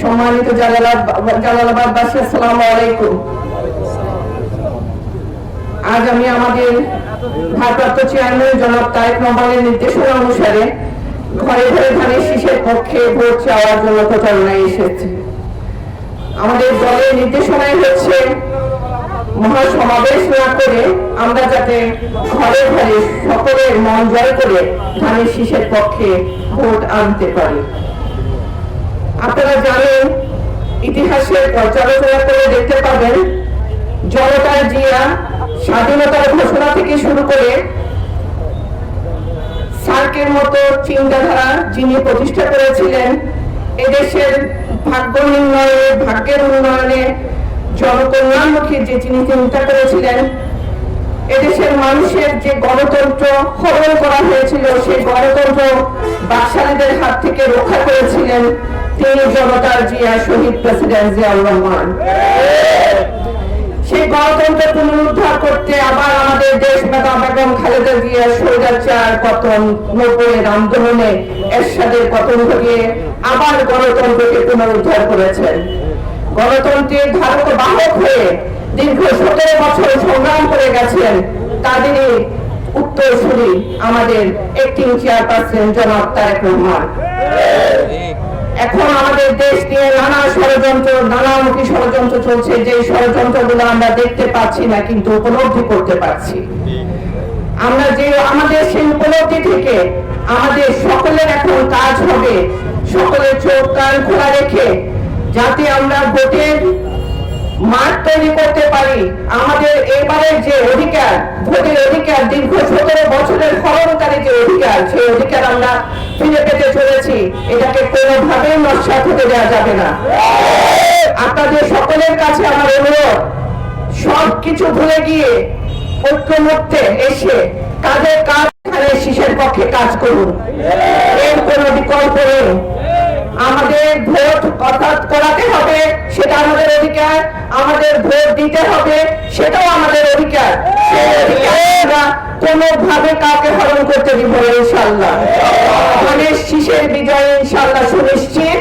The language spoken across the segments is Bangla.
সম্মানিত আসসালামু আলাইকুম। আজ আমি আমাদের ভারপ্রাপ্ত চেয়ারম্যান জনাব তারেক রহমানের নির্দেশনা অনুসারে ঘরে ঘরে ধানের শীষের পক্ষে ভোট চাওয়ার জন্য প্রচারণায় এসেছে। আমাদের দলের নির্দেশনায় হচ্ছে মহাসমাবেশ না করে আমরা যাতে ঘরে ঘরে সকলের মন জয় করে ধানের শীষের পক্ষে ভোট আনতে পারি। আপনারা জানেন, ইতিহাসের পর্যালোচনা করে দেখতে পাবেন জনতার জিয়া স্বাধীনতার ঘোষণা থেকে শুরু করে সার্কের মতো চিন্তাধারা যিনি প্রতিষ্ঠা করেছিলেন, এদেশের ভাগ্য নির্ণয়ে, ভাগ্যের উন্নয়নে, জনকল্যাণমুখী যে যিনি চিন্তা করেছিলেন, এদেশের মানুষের যে গণতন্ত্র হরণ করা হয়েছিল, সেই গণতন্ত্র বাকশালীদের হাত থেকে রক্ষা করেছিলেন তিনি জনতার জিয়া শহীদ প্রেসিডেন্ট জিয়াউর রহমান। সেই গণতন্ত্র পুনরুদ্ধার করতে আবার আমাদের দেশ নেতা বেগম খালেদা জিয়া পতন আন্দোলনে এরশাদের পতন ঘটিয়ে আবার গণতন্ত্রকে পুনরুদ্ধার করেছেন। গণতন্ত্রের ধারক বাহক হয়ে দীর্ঘ সতেরো বছর সংগ্রাম করে গেছেন তাদেরই উত্তরসূরি আমাদের একটি চেয়ারপারসন জনাব তারেক রহমান। এখন আমাদের দেশ নিয়ে নানা ষড়যন্ত্র, নানামুখী ষড়যন্ত্র চলছে, যে ষড়যন্ত্রগুলো আমরা দেখতে পাচ্ছি না, কিন্তু উপলব্ধি করতে পারছি। আমরা যে আমাদের সেই উপলব্ধি থেকে আমাদের সকলের এখন কাজ হবে, সকলের চোখ কান খোলা রেখে, যাতে আমরা ভোটের মাঠ তৈরি করতে পারি। আমাদের এবারের যে অধিকার, ভোটের অধিকার, দীর্ঘ সতেরো বছরের হরণকারী যে অধিকার, সেই অধিকার আমরা ফিরে পেতে চলেছি, এটাকে কোনোভাবেই নস্বাত হতে দেওয়া যাবে না। আপনাদের সকলের কাছে আমার অনুরোধ সব কিছু ভুলে গিয়ে ঐক্যমত্যে এসে কাজের কাজ শিশের পক্ষে কাজ করুন। এর কোনো বিকল্প নেই। আমাদের ভোট অর্থাৎ করাতে হবে, সেটা আমাদের অধিকার। আমাদের ভোট দিতে হবে, সেটাও আমাদের অধিকার। কোনোভাবে কাউকে হরণ করতে দিব ইনশাল্লাহ শীষের বিজয় ইনশাল্লাহ সুনিশ্চিত।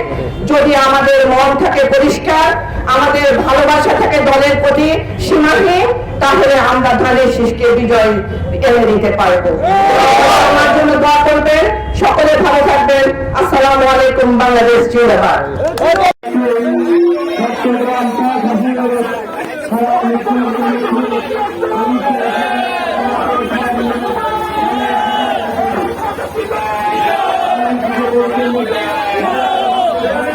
যদি আমাদের মন থাকে পরিষ্কার, আমাদের ভালোবাসা থাকে দলের প্রতি সীমাহীন, তাহলে আমরা ধানের শীষকে বিজয় এনে দিতে পারব। আমার জন্য দোয়া করবেন, সকলে ভালো থাকবেন। আসসালামু আলাইকুম, বাংলাদেশ জিন্দাবাদ। Yeah.